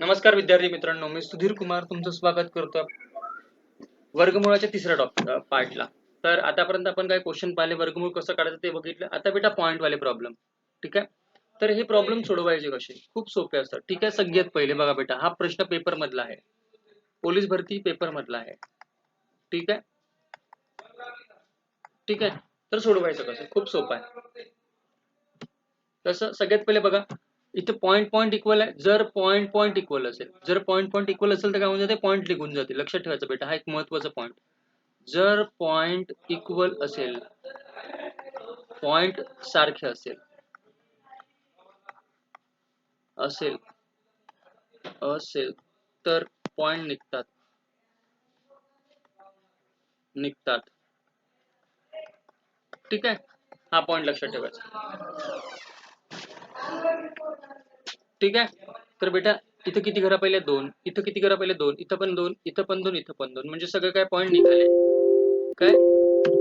नमस्कार विद्यार्थी मित्रांनो मी सुधीर कुमार तुमचं स्वागत करतो वर्गमुळाच्या तिसऱ्या टॉपिक पार्टला तर आतापर्यंत आपण काय क्वेश्चन पाहिले वर्गमूळ कसं काढायचं ते बघितलं. आता बेटा पॉईंट वाले प्रॉब्लेम ठीक आहे? तर हे प्रॉब्लेम सोडवायचे कसे? खूप सोपे असतात. ठीक आहे सगळ्यात पहिले बघा बेटा. हा प्रश्न पेपर मधला आहे. पोलीस भरती पेपर मधला आहे. ठीक आहे? ठीक आहे? तर सोडवायचं कसं? खूप सोपं आहे. तसं सगळ्यात पहिले बघा. इथे पॉईंट पॉईंट इक्वल आहे. जर पॉईंट पॉईंट इक्वल असेल जर पॉईंट पॉईंट इक्वल असेल तर काय होऊन जाते? पॉईंट लिहून जाते. लक्षात ठेवायचं बेटा हा एक महत्त्वाचा पॉईंट जर पॉईंट इक्वल असेल पॉईंट सारखे असेल असेल असेल तर पॉईंट निघतात. निघतात. ठीक आहे? हा पॉईंट लक्षात ठेवायचा. ठीक आहे? तर बेटा इथं किती घरा पहिले? दोन. इथं किती घरा पहिले? दोन. इथं पण दोन. इथं पण दोन. इथं पण दोन. म्हणजे सगळं काय पॉईंट निघाले? काय?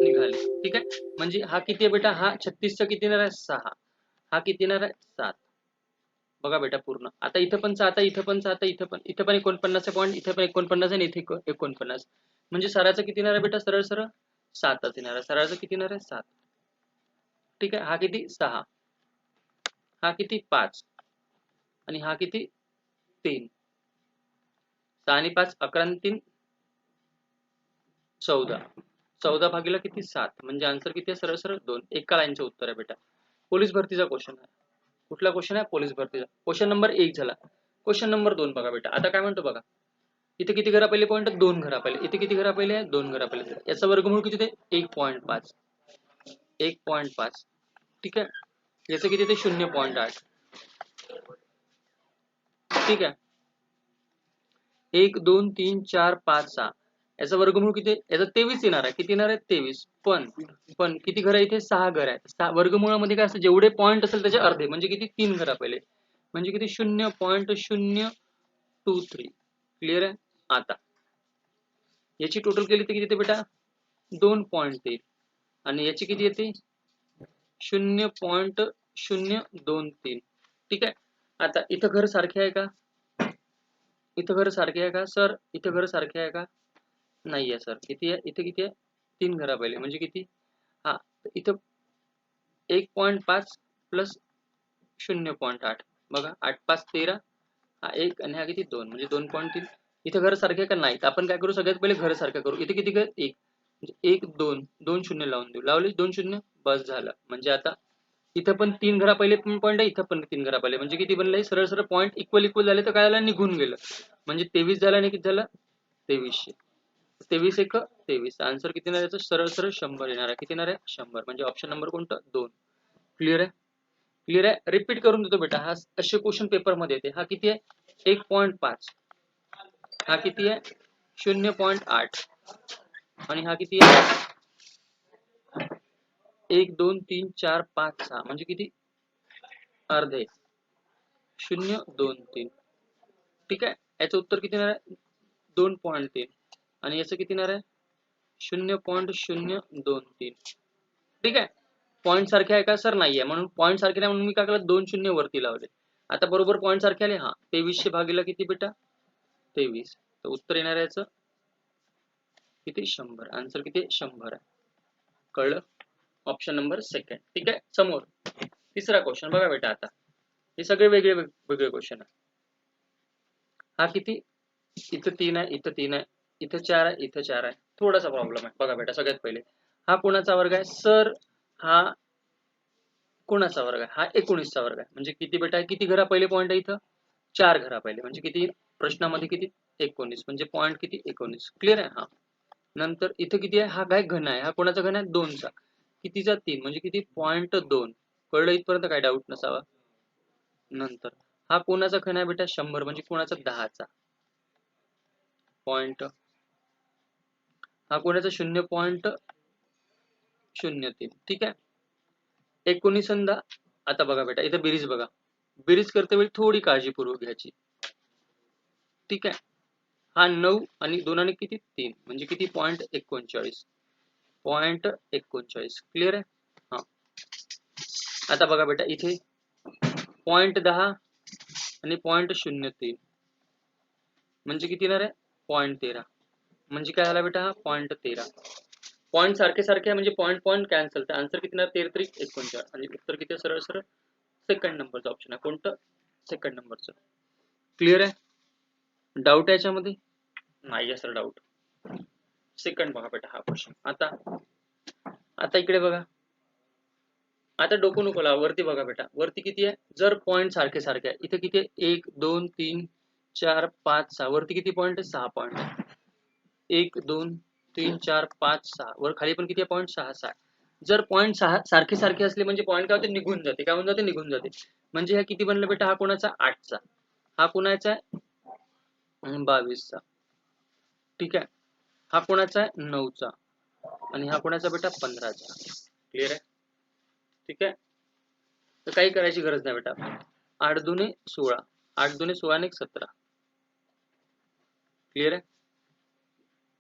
निघाले. ठीक आहे? म्हणजे हा किती आहे बेटा? हा छत्तीसचा किती येणार आहे? सहा. हा किती येणार आहे? सात. बघा बेटा पूर्ण. आता इथं पण आता इथं पण आता इथं पण इथं पण एकोणपन्नास पॉईंट इथं पण एकोणपन्नास आहे इथे एकोणपन्नास. म्हणजे सराचं किती येणार आहे बेटा? सरळ सरळ? सातच येणार आहे. सराचं किती येणार आहे? सात. ठीक आहे? हा किती? सहा. हा किती? पाच. आणि हा किती? तीन. सहा आणि पाच अकरा तीन चौदा. चौदा भागीला किती? सात. म्हणजे आन्सर किती आहे? सरळ सरळ दोन. एका लाईनचं उत्तर आहे बेटा. पोलीस भरतीचा क्वेश्चन आहे. कुठला क्वेश्चन आहे? पोलीस भरतीचा. क्वेश्चन नंबर एक झाला. क्वेश्चन नंबर दोन बघा बेटा. आता काय म्हणतो बघा. इथे किती घरा पहिले पॉईंट दोन घरा पहिले. इथे किती घरा पहिले? आहे दोन घरा पहिले. याचा वर्गमूळ किती ते? एक पॉईंट पाच. एक पॉईंट पाच. ठीक आहे? याचं किती ते? शून्य पॉईंट आठ. ठीक आहे. एक दोन तीन चार पाच सहा. याचा वर्गमूळ किती? याचा तेवीस येणार आहे. किती येणार आहे? तेवीस. पण पण किती घर आहे इथे सहा घर आहेत. सहा वर्गमुळामध्ये काय असतं? जेवढे पॉईंट असेल त्याचे अर्धे. म्हणजे किती? तीन घरा पहिले. म्हणजे किती? शून्य पॉईंट शून्य टू थ्री क्लिअर आहे? आता. याची टोटल केली तर किती येते बेटा? दोन पॉईंट तीन आणि याची किती येते? शून्य पॉईंट शून्य दोन तीन. ठीक आहे? आता इथं घर सारखे आहे का? इथं घर सारखे आहे का? सर इथं घर सारखे आहे का? नाही आहे सर. किती आहे? इथे किती आहे? तीन घरा पहिले. म्हणजे किती? हा इथं एक पॉईंट पाच प्लस शून्य पॉईंट आठ. बघा आठ पाच तेरा. हा एक आणि हा किती? दोन. म्हणजे दोन पॉईंट तीन. इथं घर सारखे आहे का? नाही. तर आपण काय करू? सगळ्यात पहिले घर सारखं करू. इथे किती घर? एक. म्हणजे एक दोन. दोन शून्य लावून देऊ. लावले दोन शून्य? बस झालं. म्हणजे आता इथं पण तीन घरा पहिले पण पॉईंट आहे इथं पण तीन घरा पहिले म्हणजे किती बनले सरळ सरळ पॉईंट इक्वल इक्वल झाले तर काय झालं निघून गेलं. म्हणजे तेवीस झालं आणि किती झालं? तेवीसशे. तेवीस एक तेवीस. आन्सर किती येणार याचं? सरळ सरळ शंभर येणार आहे. किती येणार आहे? शंभर. म्हणजे ऑप्शन नंबर कोणतं? दोन. क्लिअर आहे? क्लिअर आहे? रिपीट करून देतो बेटा. हा असे क्वेश्चन पेपरमध्ये येते. हा किती आहे? एक पॉईंट पाच. हा किती आहे? शून्य पॉईंट आठ. आणि हा किती आहे? एक दोन तीन चार पाच सहा म्हणजे किती? अर्धे. शून्य दोन तीन. ठीक आहे? याचं उत्तर किती येणार आहे? दोन पॉईंट तीन. आणि याचं किती येणार आहे? शून्य पॉईंट शून्य दोन तीन. ठीक आहे? पॉईंट सारखे आहे का? सर नाही आहे. म्हणून पॉईंट सारखे नाही म्हणून मी काय केलं? दोन शून्य वरती लावले. आता बरोबर पॉईंट सारखे आले? हा. तेवीसशे भागीला किती बेटा? तेवीस. तर उत्तर येणार याच याचं किती? शंभर. आन्सर किती? शंभर आहे. कळलं? ऑप्शन नंबर सेकंड ठीक आहे? समोर. तिसरा क्वेश्चन बघा बेटा आता. हे सगळे वेगळे वेगळे क्वेश्चन आहे. हा किती? इथं तीन आहे इथं तीन आहे. इथं चार आहे इथं चार आहे. थोडासा प्रॉब्लेम आहे. बघा बेटा सगळ्यात पहिले. हा कोणाचा वर्ग आहे? सर हा कोणाचा वर्ग आहे? हा एकोणीसचा वर्ग आहे. म्हणजे किती बेटा आहे? किती घरा पहिले पॉईंट आहे इथं? चार घरा पहिले. म्हणजे किती? प्रश्नामध्ये किती? एकोणीस. म्हणजे पॉईंट किती? एकोणीस. क्लिअर आहे? हा. नंतर इथं किती आहे? हा काय घन आहे? हा कोणाचा घन आहे? दोनचा. कितीचा तीन म्हणजे किती? पॉईंट दोन. कळलं इथपर्यंत काय डाऊट नसावा? नंतर. हा कोणाचा खण आहे बेटा? शंभर. म्हणजे कोणाचा? दहाचा. पॉइंट हा कोणाचा? शून्य पॉइंट शून्य तीन. ठीक आहे? एकोणीस अंदा. आता बघा बेटा. इथं बेरीज बघा. बेरीज करते वेळी थोडी काळजीपूर्वक घ्यायची. ठीक आहे? हा नऊ आणि दोन आणि किती? तीन. म्हणजे किती? पॉइंट एकोणचाळीस. पॉइंट एकोणचाळीस. क्लिअर आहे? हा. आता बघा बेटा इथे पॉइंट दहा आणि पॉइंट शून्य तीन. म्हणजे किती येणार आहे? पॉईंट तेरा. म्हणजे काय झाला बेटा? हा पॉईंट तेरा. पॉईंट सारखे सारखे म्हणजे पॉईंट पॉईंट कॅन्सल तर आन्सर किती येणार? तेरा तरी एकोणचाळीस. आणि उत्तर किती सरळ सरळ सेकंड नंबरचा ऑप्शन आहे. कोणतं? सेकंड नंबरचं क्लिअर आहे? डाऊट आहे याच्यामध्ये? नाही आहे सर डाऊट सेकंड बघा बेटा हा क्वेश्चन आता आता इकडे बघा. आता डोकं नको लावा वरती बघा बेटा. वरती किती आहे? जर पॉईंट सारखे सारखे आहे. इथे किती आहे? एक दोन तीन चार पाच सहा. वरती किती पॉईंट आहे? सहा पॉईंट आहे. एक दोन तीन चार पाच सहा. वर खाली पण किती आहे? पॉईंट सहा सहा जर पॉईंट सहा सारखे सारखे असले म्हणजे पॉईंट काय होते? निघून जाते. काय होऊन जाते? निघून जाते. म्हणजे हा किती बनलं बेटा? हा कोणाचा? आठचा. हा कोणाचा आहे? बावीसचा. ठीक आहे? हा कोणाचा आहे? नऊचा. आणि हा कोणाचा बेटा? पंधराचा. क्लिअर आहे? ठीक आहे? तर काही करायची गरज नाही बेटा आठ दुने सोळा. आठ दुने सोळा आणि सतरा. क्लिअर आहे?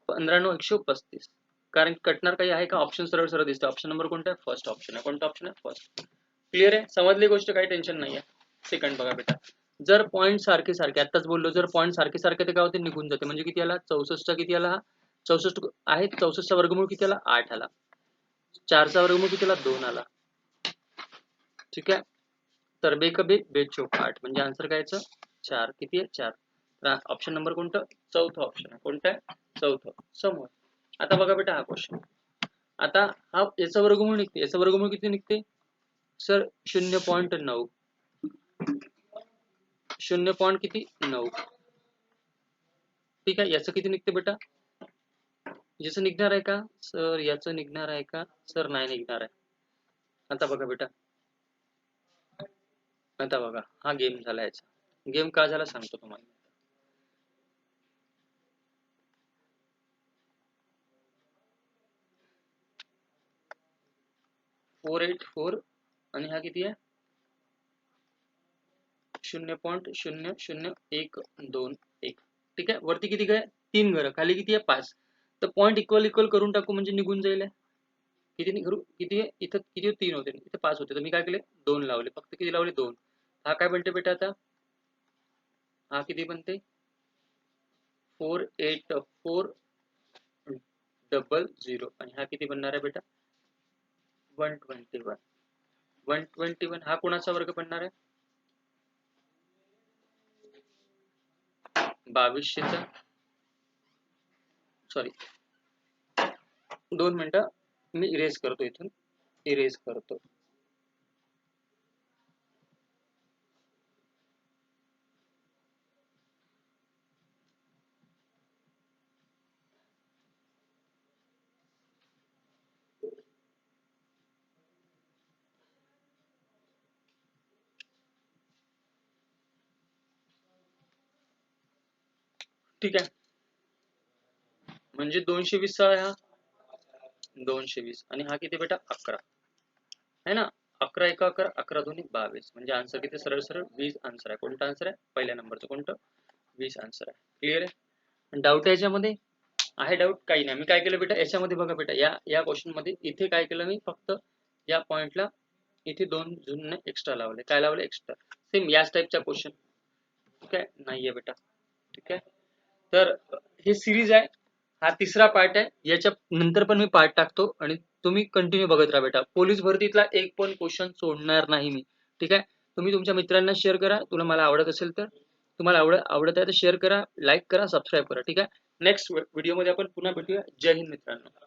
पंधरा नऊ एकशे पस्तीस. कारण कटणार काही आहे का? ऑप्शन सरळ सरळ दिसतं ऑप्शन नंबर कोणता आहे? फर्स्ट ऑप्शन आहे. कोणता ऑप्शन आहे? फर्स्ट क्लिअर आहे? समजली गोष्ट? काही टेन्शन नाही आहे सेकंड बघा बेटा. जर पॉईंट सारखे सारखे आताच बोललो जर पॉईंट सारखे सारखे ते काय होते? निघून जाते. म्हणजे किती आला? चौसष्टचा किती आला हा? चौसष्ट आहे चौसष्टचा वर्गमूळ किती आला आठ आला. चारचा वर्गमूळ किती आला दोन आला. ठीक आहे? तर बे कबे बे चौक आठ. म्हणजे आन्सर काय चार. किती आहे? चार. तर ऑप्शन नंबर कोणतं? चौथं ऑप्शन आहे. कोणतं आहे? चौथं. समोर. आता बघा बेटा हा क्वेश्चन आता हा याचा वर्गमूळ निघते. याचा वर्गमूळ किती निघते? सर शून्य पॉईंट नऊ. शून्य पॉईंट किती? नऊ. ठीक आहे? याचं किती निघते बेटा? याचं निघणार आहे का? सर याचं निघणार आहे का? सर नाही निघणार आहे. आता बघा बेटा. आता बघा. हा गेम झाला याचा. गेम का झाला सांगतो तुम्हाला. फोर एट फोर आणि हा किती आहे? शून्य पॉईंट शून्य शून्य एक दोन एक. ठीक आहे? वरती किती काय तीन घरं खाली किती आहे? पाच. तर पॉईंट इक्वल इक्वल करून टाकू म्हणजे निघून जाईल किती करू किती इथं किती तीन होते. इथे पाच होते. तर मी काय केले? दोन लावले. फक्त किती लावले? दोन. हा काय बनते बेटा आता? हा किती बनते? Four eight four double zero. आणि हा किती बनणार आहे बेटा? One twenty one. One twenty one हा कोणाचा वर्ग बनणार आहे? बावीसशेचा. सॉरी. दोन मिनिटं मी इरेज करतो इथून. इरेज करतो. ठीक आहे. म्हणजे दोनशे वीस चा हा दोनशे वीस. आणि हा किती बेटा? अकरा. है ना? अकरा एका अकरा अकरा दोन्ही बावीस. म्हणजे आन्सर किती? सरळ सरळ वीस आन्सर आहे. कोणता आन्सर आहे? पहिल्या नंबरचं कोणतं? वीस आन्सर आहे. क्लिअर आहे? डाऊट आहे याच्यामध्ये? आहे डाऊट काही नाही. मी काय केलं बेटा? याच्यामध्ये बघा बेटा. या या क्वेश्चनमध्ये इथे काय केलं मी? फक्त या पॉइंटला इथे दोन जुने एक्स्ट्रा लावले. काय लावले? एक्स्ट्रा सेम याच टाईपचा क्वेश्चन ठीक आहे? नाहीये बेटा. ठीक आहे? तर हे सिरीज आहे. हा तिसरा पार्ट आहे. याच्या नंतर पण मी पार्ट टाकतो आणि तुम्ही कंटिन्यू बघत राहा बेटा. पोलीस भरतीतला एक पण क्वेश्चन सोडणार नाही मी. ठीक आहे? तुम्ही तुमच्या मित्रांना शेअर करा. तुला मला आवडत असेल तर. तुम्हाला आवड आवडत आहे तर शेअर करा लाईक करा सबस्क्राईब करा. ठीक आहे? नेक्स्ट व्हिडिओमध्ये आपण पुन्हा भेटूया. जय हिंद मित्रांनो.